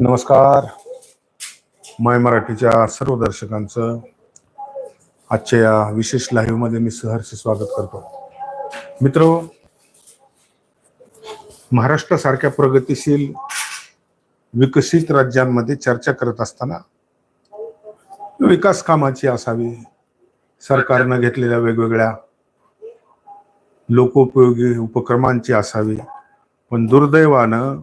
नमस्कार. माय मराठीच्या सर्व दर्शकांचं आजच्या या विशेष लाईव्हमध्ये मी सहर्ष स्वागत करतो. मित्र महाराष्ट्रासारख्या प्रगतीशील विकसित राज्यांमध्ये चर्चा करत असताना विकास कामाची असावी सरकारनं घेतलेल्या वेगवेगळ्या लोकोपयोगी उपक्रमांची असावी पण दुर्दैवानं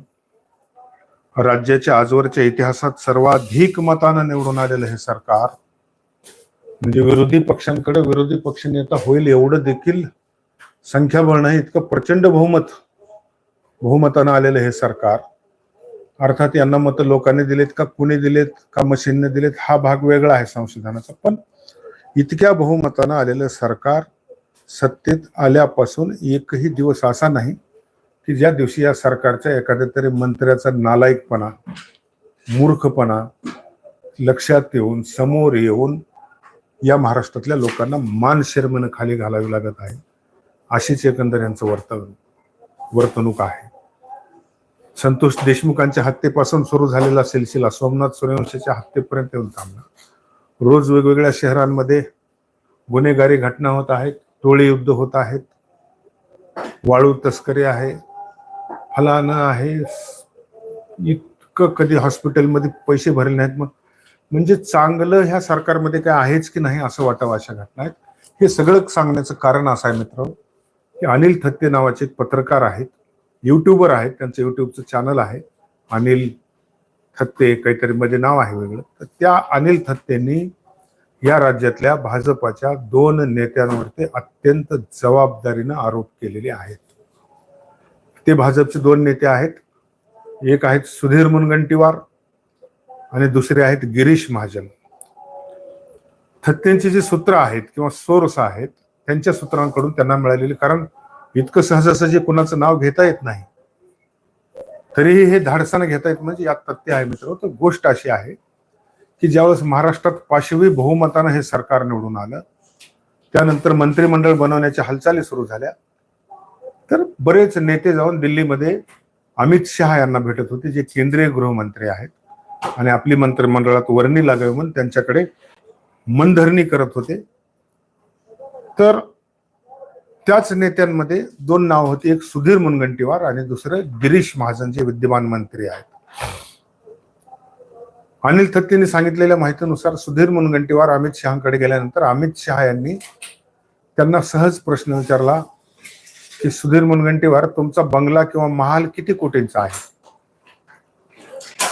राज्याच्या आजवरच्या इतिहासात सर्वाधिक मतानं निवडून आलेलं हे सरकार म्हणजे विरोधी पक्षांकडे विरोधी पक्ष नेता होईल एवढं देखील संख्याबळ नाही इतकं प्रचंड बहुमत बहुमतानं आलेलं हे सरकार. अर्थात यांना मतं लोकांनी दिलेत का कुणी दिलेत का मशीनने दिलेत हा भाग वेगळा आहे संशोधनाचा पण इतक्या बहुमतानं आलेलं सरकार सत्तेत आल्यापासून एकही दिवस असा नाही की ज्या दिवशी या सरकारच्या एखाद्या तरी मंत्र्याचा नालायकपणा मूर्खपणा लक्षात येऊन समोर येऊन या महाराष्ट्रातल्या लोकांना मान शर्मनं खाली घालावी लागत आहे अशीच एकंदर यांचं वर्तन वर्तणूक आहे. संतोष देशमुखांच्या हत्येपासून सुरू झालेला सिलसिला सोमनाथ सूर्यवंशीच्या हत्येपर्यंत येऊन थांबला. रोज वेगवेगळ्या शहरांमध्ये गुन्हेगारी घटना होत आहेत टोळी युद्ध होत आहेत वाळू तस्करी आहे फलानं आहे. इतकं कधी हॉस्पिटलमध्ये पैसे भरले नाहीत मग. म्हणजे चांगलं ह्या सरकारमध्ये काय आहेच की नाही असं वाटावं अशा घटना आहेत. हे सगळं सांगण्याचं कारण असं आहे मित्र की अनिल थत्ते नावाचे एक पत्रकार आहेत. युट्यूबर आहेत. त्यांचं युट्यूबचं चॅनल आहे. अनिल थत्ते काहीतरी मध्ये नाव आहे वेगळं. तर त्या अनिल थत्तेंनी या राज्यातल्या भाजपाच्या दोन नेत्यांवरती अत्यंत जबाबदारीनं आरोप केलेले आहेत. ते भाजपचे दोन नेते आहेत. एक आहेत सुधीर मुनगंटीवार आणि दुसरे आहेत गिरीश महाजन. थत्तेंची जी सूत्र आहेत किंवा सोर्स आहेत त्यांच्या सूत्रांकडून त्यांना मिळालेली कारण इतकं सहजासहजी कुणाचं नाव घेता येत नाही तरीही हे धाडसानं घेता येत म्हणजे यात तथ्य आहे मित्र तर गोष्ट अशी आहे की ज्यावेळेस महाराष्ट्रात पाशवी बहुमतानं हे सरकार निवडून आलं त्यानंतर मंत्रिमंडळ बनवण्याच्या हालचाली सुरू झाल्या तर बरेच नेते जाऊन दिल्लीमध्ये अमित शहा यांना भेटत होते जे केंद्रीय गृहमंत्री आहेत. आणि आपली मंत्रिमंडळात वर्णी लागावी म्हणून त्यांच्याकडे मनधरणी करत होते. तर त्याच नेत्यांमध्ये दोन नाव होती एक सुधीर मुनगंटीवार आणि दुसरं गिरीश महाजन जे विद्यमान मंत्री आहेत. अनिल थत्तेने सांगितलेल्या माहितीनुसार सुधीर मुनगंटीवार अमित शहाकडे गेल्यानंतर अमित शहा यांनी त्यांना सहज प्रश्न विचारला की सुधीर मुनगंटीवार तुमचा बंगला किंवा महाल किती कोटींचा आहे?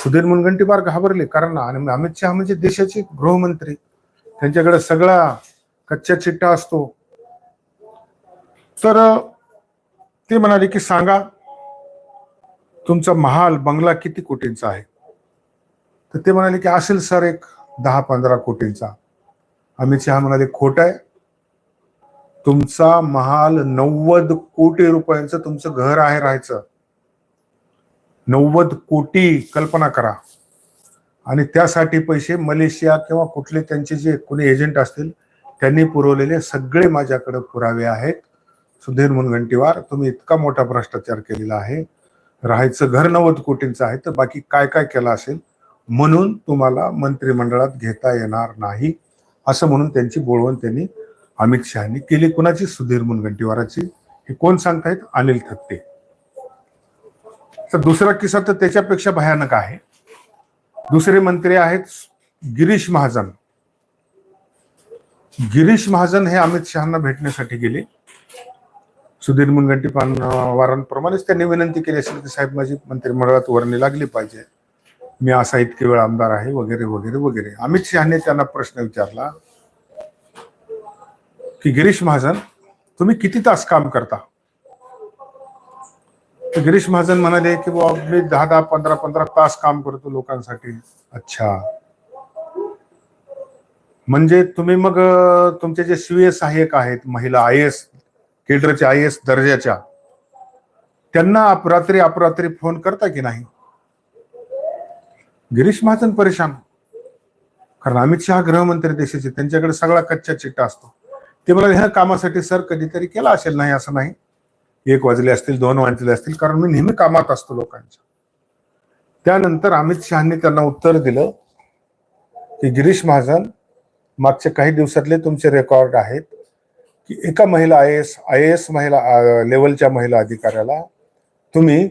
सुधीर मुनगंटीवार घाबरले कारण आणि अमित शहा म्हणजे देशाचे गृहमंत्री. त्यांच्याकडे सगळा कच्च्या चिट्टा असतो. तर ते म्हणाले की सांगा तुमचा महाल बंगला किती कोटींचा आहे? तर ते म्हणाले की असेल सर एक दहा पंधरा कोटींचा. अमित शहा म्हणाले खोट आहे. तुमचा महाल नव्वद कोटी रुपयांचं तुमचं घर आहे राहायचं. नव्वद कोटी कल्पना करा. आणि त्यासाठी पैसे मलेशिया किंवा कुठले त्यांचे जे कोणी एजंट असतील त्यांनी पुरवलेले सगळे माझ्याकडे पुरावे आहेत. सुधीर मुनगंटीवार तुम्ही इतका मोठा भ्रष्टाचार केलेला आहे. राहायचं घर नव्वद कोटींचं आहे तर बाकी काय काय केलं असेल म्हणून तुम्हाला मंत्रिमंडळात घेता येणार नाही. असं म्हणून त्यांची बोलवण त्यांनी अमित शहानी केली कुणाची? सुधीर मुनगंटीवाराची. हे कोण सांगतायत? अनिल थत्ते तर दुसरा किस्सा तर त्याच्यापेक्षा भयानक आहे. दुसरे मंत्री आहेत गिरीश महाजन. गिरीश महाजन हे अमित शहाना भेटण्यासाठी गेले. सुधीर मुनगंटीवारांप्रमाणेच त्यांनी विनंती केली असेल की साहेब माझी मंत्रिमंडळात वर्णी लागली पाहिजे. मी असा इतके वेळ आमदार आहे वगैरे वगैरे वगैरे. अमित शहाने त्यांना प्रश्न विचारला. की गिरीश महाजन तुम्ही किती तास काम करता? गिरीश महाजन म्हणाले की बाबा मी दहा दहा पंधरा पंधरा तास काम करतो लोकांसाठी. अच्छा. म्हणजे तुम्ही मग तुमचे जे सीए सहाय्यक आहेत महिला आय एस केडरच्या आय एस दर्जाच्या त्यांना अपरात्री अपरात्री फोन करता की नाही? गिरीश महाजन परेशान. कारण अमित शहा गृहमंत्री देशाचे त्यांच्याकडे सगळा कच्चा चिट्टा असतो. ते मला ह्या कामासाठी सर कधीतरी केला असेल? नाही असं नाही. एक वाजले असतील दोन वाजले असतील कारण मी नेहमी कामात असतो लोकांच्या. त्यानंतर अमित शहानी त्यांना उत्तर दिलं की गिरीश महाजन मागच्या काही दिवसातले तुमचे रेकॉर्ड आहेत की एका महिला आय एस आय एस महिला लेवलच्या महिला अधिकाऱ्याला तुम्ही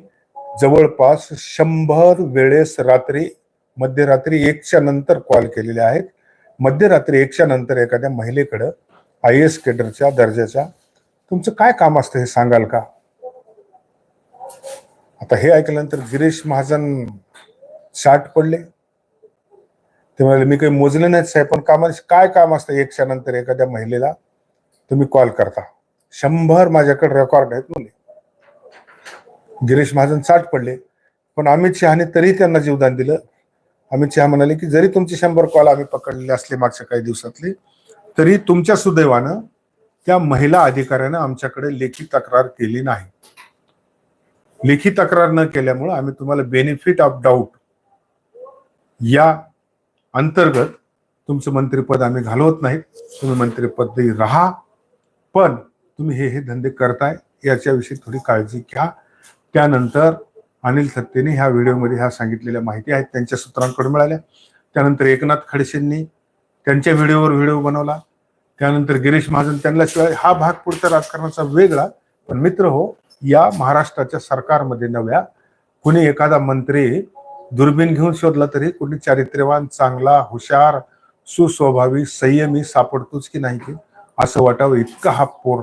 जवळपास शंभर वेळेस रात्री मध्यरात्री एकच्या नंतर कॉल केलेले आहेत. मध्यरात्री एकच्या नंतर एखाद्या महिलेकडं आय एस केडरच्या दर्जाच्या. तुमचं काय काम असतं हे सांगाल का? आता हे ऐकल्यानंतर गिरीश महाजन शाट पडले. ते म्हणाले मी काही मोजले नाहीत साहेब पण कामा काय काम असतं एकच्या नंतर एखाद्या महिलेला? तुम्ही कॉल करता. शंभर माझ्याकडे रेकॉर्ड आहेत म्हणे. गिरीश महाजन चाट पडले. पण अमित शहाने तरीही त्यांना जीवदान दिलं. अमित शहा म्हणाले की जरी तुमचे शंभर कॉल आम्ही पकडलेले असले मागच्या काही दिवसातले तरी तुमच्या सुदैवानं त्या महिला अधिकाऱ्यानं आमच्याकडे लेखी तक्रार केली नाही. लेखी तक्रार न केल्यामुळे आम्ही तुम्हाला बेनिफिट ऑफ डाऊट या अंतर्गत तुमचं मंत्रिपद आम्ही घालवत नाहीत तुम्ही मंत्रिपद राहा पण तुम्ही हे हे धंदे करताय याच्याविषयी थोडी काळजी घ्या. त्यानंतर अनिल थत्तेने ह्या व्हिडिओमध्ये ह्या सांगितलेल्या माहिती आहेत त्यांच्या सूत्रांकडून मिळाल्या. त्यानंतर एकनाथ खडसेंनी त्यांच्या व्हिडिओवर व्हिडिओ बनवला. त्यानंतर गिरीश महाजन त्यांना शिवाय हा भाग पुढचा राजकारणाचा वेगळा. पण मित्र हो या महाराष्ट्राच्या सरकारमध्ये नव्या कुणी एखादा मंत्री दुर्बीण घेऊन शोधला तरी कुणी चारित्र्यवान चांगला हुशार सुस्वभावी संयमी सापडतोच की नाही की? असं वाटावं इतका हा पोर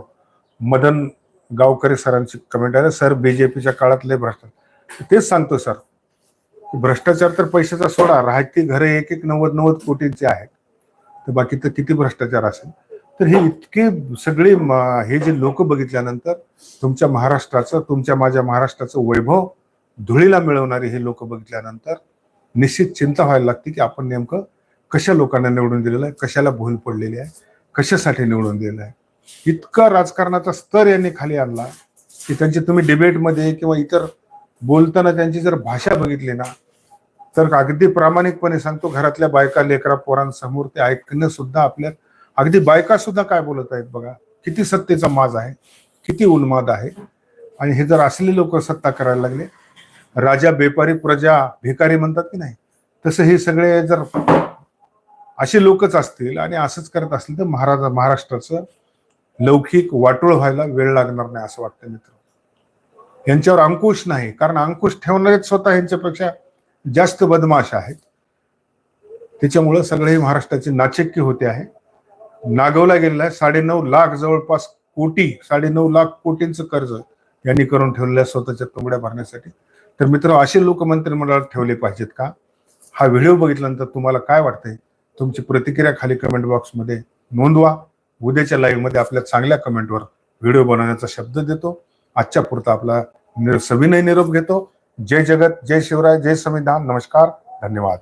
मदन गावकरे सरांची कमेंट आहे सर बीजेपीच्या काळातले भ्रष्टाचार. तेच सांगतो सर भ्रष्टाचार तर पैशाचा सोडा. राहती घरे एक एक नव्वद नव्वद कोटींचे आहेत. तर बाकी तर किती भ्रष्टाचार असेल? तर हे इतके सगळे हे जे लोक बघितल्यानंतर तुमच्या महाराष्ट्राचं तुमच्या माझ्या महाराष्ट्राचं वैभव धुळीला मिळवणारे हे लोक बघितल्यानंतर निश्चित चिंता व्हायला लागते की आपण नेमकं कशा लोकांना निवडून दिलेलं आहे? कशाला भूल पडलेली आहे? कशासाठी निवडून दिलेलं आहे? इतका राजकारणाचा स्तर यांनी खाली आणला की त्यांची तुम्ही डिबेटमध्ये किंवा इतर बोलताना त्यांची जर भाषा बघितली ना तर अगदी प्रामाणिकपणे सांगतो घरातल्या बायका लेकरा पोरांसमोर ते ऐकणं सुद्धा आपल्या अगदी बायका सुद्धा काय बोलत आहेत बघा किती सत्तेचा माज आहे किती उन्माद आहे. आणि हे जर असले लोक सत्ता करायला लागले राजा बेपारी प्रजा भिकारी म्हणतात की नाही तसं हे सगळे जर असे लोकच असतील आणि असंच करत असतील तर महाराज महाराष्ट्राचं लौकिक वाटोळ व्हायला वेळ लागणार नाही असं वाटतं मित्र यांच्यावर अंकुश नाही कारण अंकुश ठेवणारेच स्वतः यांच्यापेक्षा जास्त बदमाश आहेत. त्याच्यामुळं सगळे महाराष्ट्राचे नाचक्य होते आहे. नागवला गेलेला आहे. साडेनऊ लाख जवळपास कोटी साडेनऊ लाख कोटींचं कर्ज यांनी करून ठेवलेलं आहे स्वतःच्या तुंबड्या भरण्यासाठी. तर मित्र असे लोक मंत्रिमंडळात ठेवले पाहिजेत का? हा व्हिडिओ बघितल्यानंतर तुम्हाला काय वाटतंय? तुमची प्रतिक्रिया खाली कमेंट बॉक्समध्ये नोंदवा. उद्याच्या लाईव्हमध्ये आपल्या चांगल्या कमेंटवर व्हिडिओ बनवण्याचा शब्द देतो. आजच्या पुरता आपला निर- सविनय निरोप घेतो. जय जगत जय शिवराय जय संविधान. नमस्कार धन्यवाद.